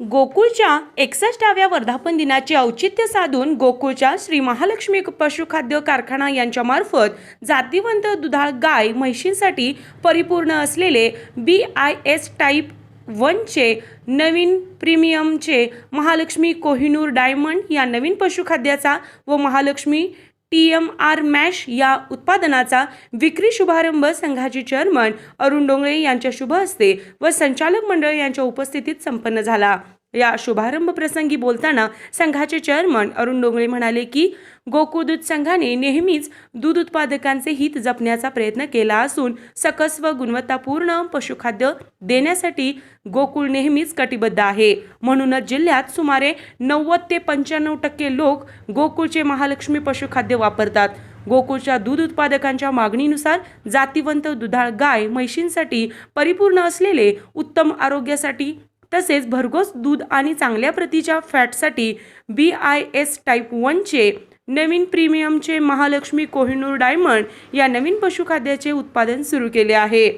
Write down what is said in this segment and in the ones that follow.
गोकुळच्या एकसष्टाव्या वर्धापन दिनाचे औचित्य साधून गोकुळच्या श्री महालक्ष्मी पशुखाद्य कारखाना यांच्यामार्फत जातीवंत दुधाळ गाय म्हैशींसाठी परिपूर्ण असलेले बी आय एस टाईप वनचे नवीन प्रीमियमचे महालक्ष्मी कोहिनूर डायमंड या नवीन पशुखाद्याचा व Mahalakshmi T M R mash या उत्पादनाचा विक्री शुभारंभ संघाचे चेअरमन अरुण डोंगळे यांच्या शुभ हस्ते व संचालक मंडळ यांच्या उपस्थितीत संपन्न झाला. या शुभारंभ प्रसंगी बोलताना संघाचे चेअरमन अरुण डोंगळे म्हणाले की गोकुळ दूध संघाने नेहमीच दूध उत्पादकांचे हित जपण्याचा प्रयत्न केला असून सकस व गुणवत्तापूर्ण पशुखाद्य देण्यासाठी गोकुळ नेहमीच कटिबद्ध आहे. म्हणूनच जिल्ह्यात सुमारे नव्वद ते पंच्याण्णव टक्के लोक गोकुळचे महालक्ष्मी पशुखाद्य वापरतात. गोकुळच्या दूध उत्पादकांच्या मागणीनुसार जातीवंत दुधाळ गाय म्हैशींसाठी परिपूर्ण असलेले उत्तम आरोग्यासाठी तसेच भरघोस दूध आणि चांगल्या प्रतीच्या फॅटसाठी बी आय एस टाईप वनचे नवीन प्रीमियमचे महालक्ष्मी कोहिनूर डायमंड या नवीन पशुखाद्याचे उत्पादन सुरू केले आहे.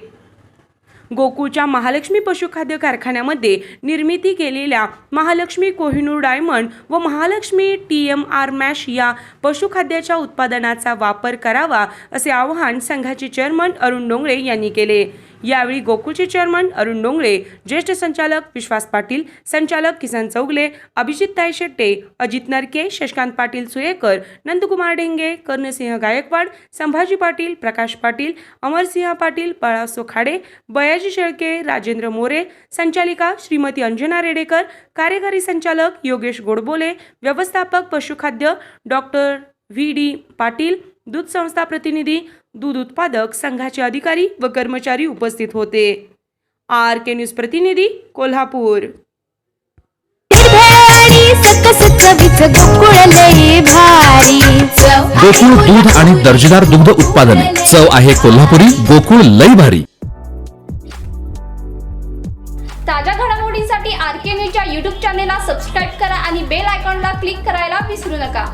गोकुळच्या महालक्ष्मी पशुखाद्य कारखान्यामध्ये निर्मिती केलेल्या महालक्ष्मी कोहिनूर डायमंड व Mahalakshmi T M R mash या पशुखाद्याच्या उत्पादनाचा वापर करावा असे आवाहन संघाचे चेअरमन अरुण डोंगळे यांनी केले. यावेळी गोकुळचे चेअरमन अरुण डोंगळे ज्येष्ठ संचालक विश्वास पाटील संचालक किसन चौगले अभिजित ताई शेट्टे अजित नरके शशकांत पाटील सुयेकर नंदकुमार डेंगे कर्णसिंह गायकवाड संभाजी पाटील प्रकाश पाटील अमरसिंह पाटील बाळा सोखाडे बयाजी शेळके राजेंद्र मोरे संचालिका श्रीमती अंजना रेडेकर कार्यकारी संचालक योगेश गोडबोले व्यवस्थापक पशुखाद्य डॉक्टर व्ही डी पाटील दूध संस्था प्रतिनिधी दूध उत्पादक संघाचे अधिकारी व कर्मचारी उपस्थित होते. आर के न्यूज प्रतिनिधी कोल्हापूर. गोकुळ दूध आणि दर्जेदार दुग्ध उत्पादने. चव आहे कोल्हापुरी गोकुळ लई भारी. ताज्या घडामोडींसाठी आर के न्यूजच्या यूट्यूब चॅनेलला सबस्क्राईब करा आणि बेल आयकॉनला क्लिक करायला विसरू नका.